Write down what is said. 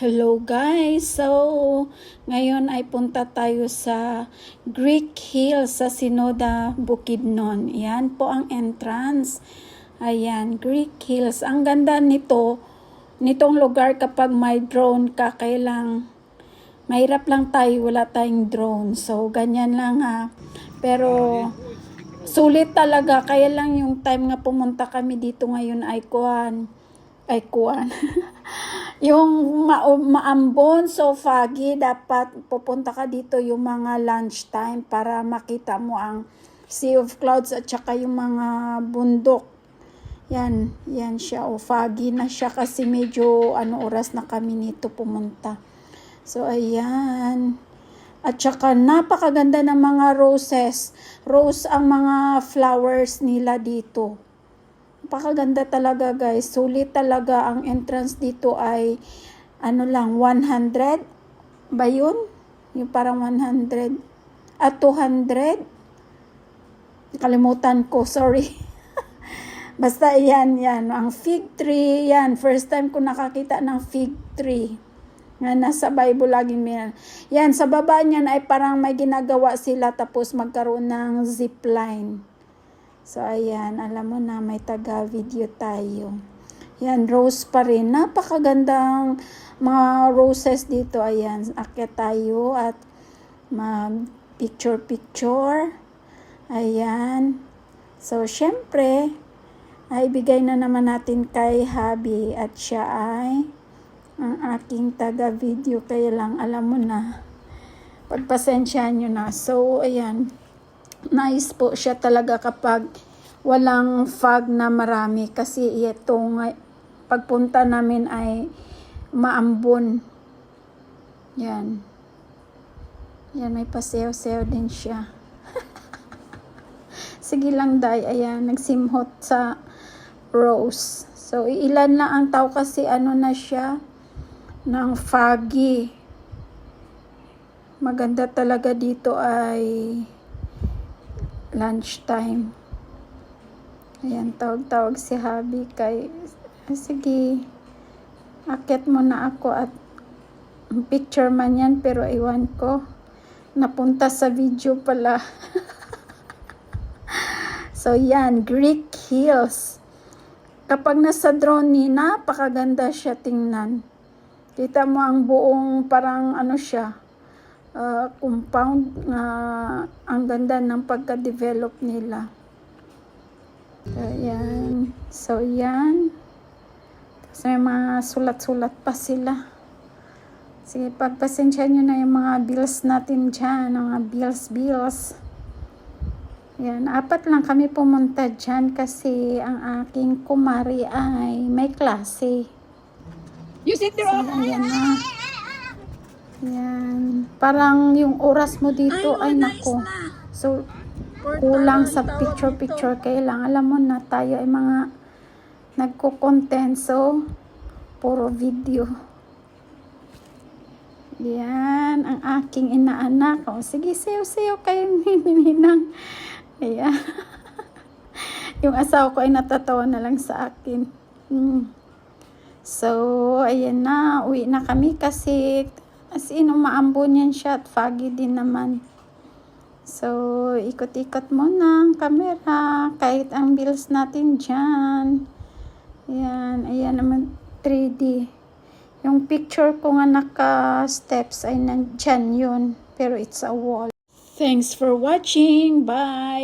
Hello guys! So, ngayon ay punta tayo sa Greek Hills sa Sinoda, Bukidnon. Yan po ang entrance. Ayan, Greek Hills. Ang ganda nito, nitong lugar kapag may drone ka, kailang mahirap lang tayo, wala tayong drone. So, ganyan lang ha. Pero, sulit talaga. Kaya lang yung time nga pumunta kami dito ngayon ay kuhan. Ay kuhan. yung ma- maambon, so foggy, dapat pupunta ka dito yung mga lunchtime para makita mo ang sea of clouds at saka yung mga bundok. Yan, yan siya. O foggy na siya kasi medyo ano oras na kami nito pumunta. So, ayan. At saka napakaganda ng mga roses. Rose ang mga flowers nila dito. Napakaganda talaga guys. Sulit talaga ang entrance dito ay ano lang 100 ba yun? Yung parang 100 at 200 kalimutan ko, sorry. Basta yan, yan. Ang fig tree, yan. First time ko nakakita ng fig tree. Nga nasa Bible laging may. Yan, sa baba niyan ay parang may ginagawa sila tapos magkaroon ng zip line. So, ayan. Alam mo na, may taga-video tayo. Yan, rose pa rin. Napakagandang mga roses dito. Ayan, akyat tayo at mag-picture-picture. Ayan. So, syempre, ay bigay na naman natin kay Habi at siya ay ang aking taga-video. Kaya lang, alam mo na, pagpasensyahan nyo na. So, ayan. Nice po siya talaga kapag walang fog na marami kasi ito nga pagpunta namin ay maambon. Yan. Yan, may pasew-sew din siya. Sige lang, day. Ayan, nagsimhot sa rose. So, ilan lang ang tao kasi ano na siya ng foggy. Maganda talaga dito ay lunchtime. Ayan, tawag-tawag si Habi kay, sige, akit mo na ako at picture man yan, pero iwan ko. Napunta sa video pala. so, yan, Greek Hills. Kapag nasa drone ni, napakaganda siya tingnan. Kita mo ang buong parang ano siya, uh, compound na ang ganda ng pagka-develop nila. Ayan. So, yan. Tapos may mga sulat-sulat pa sila. Sige, pagpasensya nyo na yung mga bills natin dyan. Mga bills, bills. Yan, apat lang kami pumunta dyan kasi ang aking kumari ay may klase. You sit there. So, ayan na. Yan. Parang yung oras mo dito ay, nako. So, kulang sa picture-picture. Kaya lang, alam mo na tayo ay mga nagko-content. So, puro video. Yan, ang aking inaanak. O, sige, sayo-sayo kayo ninang. Ayan. yung asawa ko ay natatawa na lang sa akin. Hmm. So, ayan na. Uwi na kami kasi as in, umaambon yan siya at foggy din naman. So, ikot-ikot muna ang camera kahit ang bills natin dyan. Ayan, ayan naman 3D. Yung picture ko nga naka-steps ay nandyan yun. Pero it's a wall. Thanks for watching. Bye!